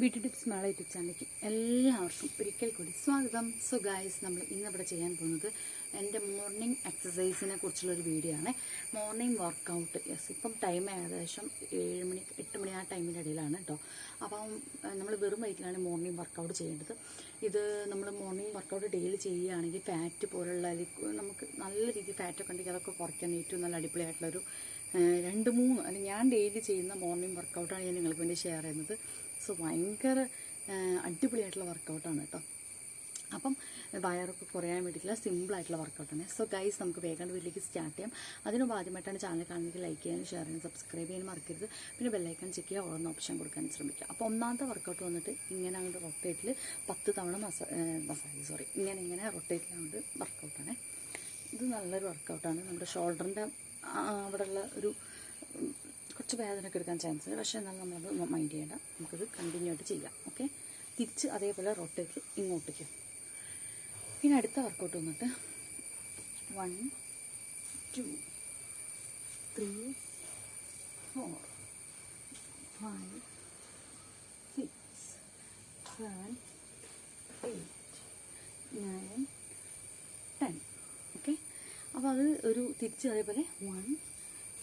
beauty tips Mela YouTube ചാനലിലേക്ക് എല്ലാവർക്കും ഒരിക്കൽ കൂടി സ്വാഗതം. സോ ഗായ്സ് നമ്മൾ ഇന്നിവിടെ ചെയ്യാൻ പോകുന്നത് എന്റെ മോർണിംഗ് എക്സസൈസിനെ കുറിച്ചുള്ളൊരു വീഡിയോ ആണ്. മോർണിംഗ് വർക്കൗട്ട് യെസ് ഇപ്പം ടൈം ഏകദേശം ഏഴ് മണി എട്ട് മണി ആ ടൈമിന്റെ ഇടയിലാണ് കേട്ടോ അപ്പം നമ്മൾ വെറും വയറ്റിലാണ് മോർണിംഗ് വർക്കൗട്ട് ചെയ്യേണ്ടത്. ഇത് നമ്മൾ മോർണിംഗ് വർക്കൗട്ട് ഡെയിലി ചെയ്യുകയാണെങ്കിൽ ഫാറ്റ് പോലുള്ള നമുക്ക് നല്ല രീതിയിൽ ഫാറ്റൊക്കെ ഉണ്ടെങ്കിൽ അതൊക്കെ കുറയ്ക്കാൻ ഏറ്റവും നല്ല അടിപൊളിയായിട്ടുള്ളൊരു രണ്ട് മൂന്ന് അല്ലെങ്കിൽ ഞാൻ ഡെയിലി ചെയ്യുന്ന മോർണിംഗ് വർക്കൗട്ടാണ് ഞാൻ നിങ്ങൾക്ക് വേണ്ടി ഷെയർ ചെയ്യുന്നത്. സോ ഭയങ്കര അടിപൊളിയായിട്ടുള്ള വർക്കൗട്ടാണ് കേട്ടോ. അപ്പം വയറൊക്കെ കുറയാൻ വേണ്ടിയിട്ടുള്ള സിമ്പിളായിട്ടുള്ള വർക്കൗട്ടാണ്. സോ ഗൈസ് നമുക്ക് വേഗം വീട്ടിലേക്ക് സ്റ്റാർട്ട് ചെയ്യാം. അതിന് മുമ്പ് ആദ്യമായിട്ടാണ് ചാനൽ കാണുന്നെങ്കിൽ ലൈക്ക് ചെയ്യാനും ഷെയർ ചെയ്യാനും സബ്സ്ക്രൈബ് ചെയ്യാനും മറക്കരുത്. പിന്നെ ബെല്ലൈക്കൺ ചെക്ക് ചെയ്യുക ഓരോന്ന് ഓപ്ഷൻ കൊടുക്കാൻ ശ്രമിക്കുക. അപ്പോൾ ഒന്നാമത്തെ വർക്കൗട്ട് വന്നിട്ട് ഇങ്ങനെ അങ്ങോട്ട് റൊട്ടേറ്റിൽ പത്ത് തവണ മസാ മസാജ് സോറി ഇങ്ങനെ ഇങ്ങനെ റൊട്ടേറ്റിൽ അങ്ങോട്ട് വർക്കൗട്ടാണ് ഇത് നല്ലൊരു വർക്കൗട്ടാണ് നമ്മുടെ ഷോൾഡറിന്റെ അവിടെയുള്ള ഒരു കുറച്ച് വേദനയൊക്കെ എടുക്കാൻ ചാൻസ് ഉണ്ട്. പക്ഷേ എന്നാലും നമ്മളത് മൈൻഡ് ചെയ്യേണ്ട. നമുക്കത് കണ്ടിന്യൂ ആയിട്ട് ചെയ്യാം. ഓക്കെ തിരിച്ച് അതേപോലെ റൊട്ടേറ്റ് ഇങ്ങോട്ടേക്ക്. പിന്നെ അടുത്ത വർക്കൗട്ട് വന്നിട്ട് one two three four five six seven eight nine ten okay അപ്പോൾ അത് ഒരു തിരിച്ച് അതേപോലെ one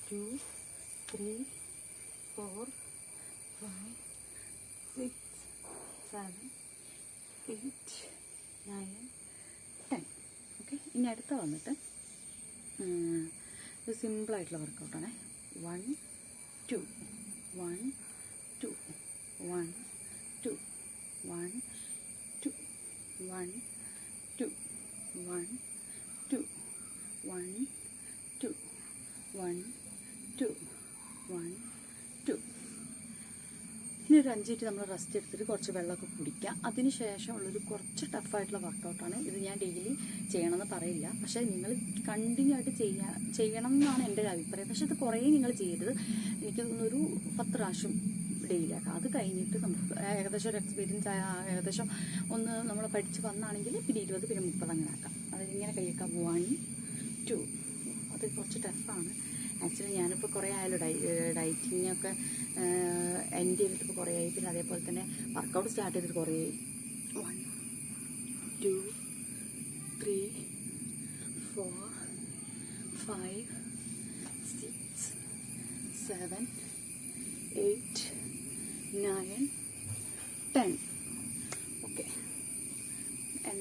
two three four five six seven eight nine ten okay ഇനി അടുത്ത വന്നിട്ട് ഇത് സിമ്പിളായിട്ടുള്ള വർക്കൗട്ടാണ് one two one two one two one two one two one two one two one two one two ഇനി ഒരു അഞ്ചിറ്റ് നമ്മൾ റെസ്റ്റ് എടുത്തിട്ട് കുറച്ച് വെള്ളമൊക്കെ കുടിക്കുക അതിന് ശേഷമുള്ളൊരു കുറച്ച് ടഫായിട്ടുള്ള വർക്കൗട്ടാണ് ഇത് ഞാൻ ഡെയിലി ചെയ്യണമെന്ന് പറയില്ല. പക്ഷേ നിങ്ങൾ കണ്ടിന്യൂ ആയിട്ട് ചെയ്യാ ചെയ്യണം എന്നാണ് എന്റെ ഒരു അഭിപ്രായം. പക്ഷേ ഇത് കുറേ നിങ്ങൾ ചെയ്യരുത്. എനിക്ക് തോന്നുന്നു ഒരു പത്ത് പ്രാവശ്യം ഡെയിലി ആക്കാം. അത് കഴിഞ്ഞിട്ട് നമുക്ക് ഏകദേശം ഒരു എക്സ്പീരിയൻസ് ഏകദേശം ഒന്ന് നമ്മൾ പഠിച്ച് വന്നാണെങ്കിൽ പിന്നെ ഇരുപത് പിന്നെ മുപ്പത് അങ്ങനെ ആക്കാം. അതിങ്ങനെ കൈയ്യൊക്കെ വൺ ടു അത് കുറച്ച് ടഫാണ് ആക്ച്വലി ഞാനിപ്പോൾ കുറേ ആയാലും ഡൈ ഡയറ്റിംഗ് ഒക്കെ എൻഡ് ചെയ്തിട്ട് ഇപ്പോൾ കുറേ ആയി. പിന്നെ അതേപോലെ തന്നെ വർക്കൗട്ട് സ്റ്റാർട്ട് ചെയ്തിട്ട് കുറേ ആയി. One two three four five six seven eight nine ten okay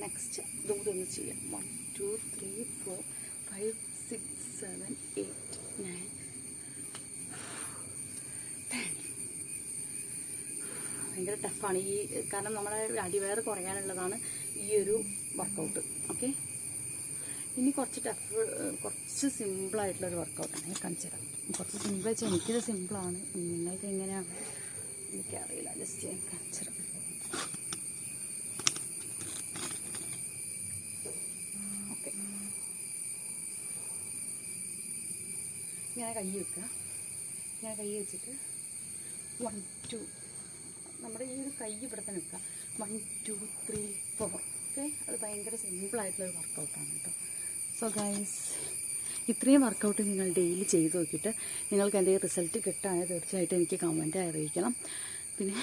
next ഇതും കൂടി ഒന്ന് ചെയ്യാം. One two three four five six seven eight nine ten ഭയങ്കര ടഫാണ് ഈ കാരണം നമ്മുടെ അടിവയർ കുറയാനുള്ളതാണ് ഈ ഒരു വർക്കൗട്ട് ഓക്കെ ഇനി കുറച്ച് ടഫ് കുറച്ച് സിമ്പിളായിട്ടുള്ളൊരു വർക്കൗട്ടാണ് ഞാൻ കാണിച്ചു തരാം. കുറച്ച് സിമ്പിൾ വെച്ചാൽ എനിക്കിത് സിമ്പിളാണ് നിങ്ങൾക്ക് എങ്ങനെയാണ്? എനിക്കറിയില്ല ജസ്റ്റ് ഞാൻ കാണിച്ചു തരാം. ഓക്കെ ഇങ്ങനെ കൈ വെക്കുക. ഇങ്ങനെ കൈ വെച്ചിട്ട് വൺ ടു നമ്മുടെ ഈ ഒരു കൈ ഇവിടെ തന്നെ നിൽക്കുക one two three four okay അത് ഭയങ്കര സിമ്പിളായിട്ടുള്ള ഒരു വർക്കൗട്ടാണ് കേട്ടോ സോ ഗൈസ് ഇത്രയും വർക്കൗട്ട് നിങ്ങൾ ഡെയിലി ചെയ്ത് നോക്കിയിട്ട് നിങ്ങൾക്ക് എന്റെ റിസൾട്ട് കിട്ടുകയാണെങ്കിൽ തീർച്ചയായിട്ടും എനിക്ക് കമന്റ് അറിയിക്കണം. പിന്നെ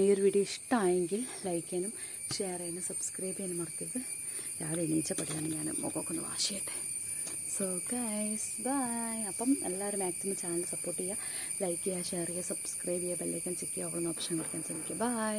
ഈ ഒരു വീഡിയോ ഇഷ്ടമായെങ്കിൽ ലൈക്ക് ചെയ്യാനും ഷെയർ ചെയ്യാനും സബ്സ്ക്രൈബ് ചെയ്യാനും മറക്കരുത്. രാവിലെ എണീച്ച പടിയാണ് ഞാൻ മുഖമൊക്കെ ഒന്ന് വാഷ് ചെയ്യട്ടെ. സോ ഗൈസ് ബൈ അപ്പം എല്ലാവരും മാക്സിമം ചാനൽ സപ്പോർട്ട് ചെയ്യുക ലൈക്ക് ചെയ്യുക ഷെയർ ചെയ്യുക സബ്സ്ക്രൈബ് ചെയ്യുക ബെല്ലൈക്കൻ ചെക്ക് ചെയ്യുക ഓൺ ഓപ്ഷൻ കൊടുക്കാൻ ശ്രമിക്കുക ബൈ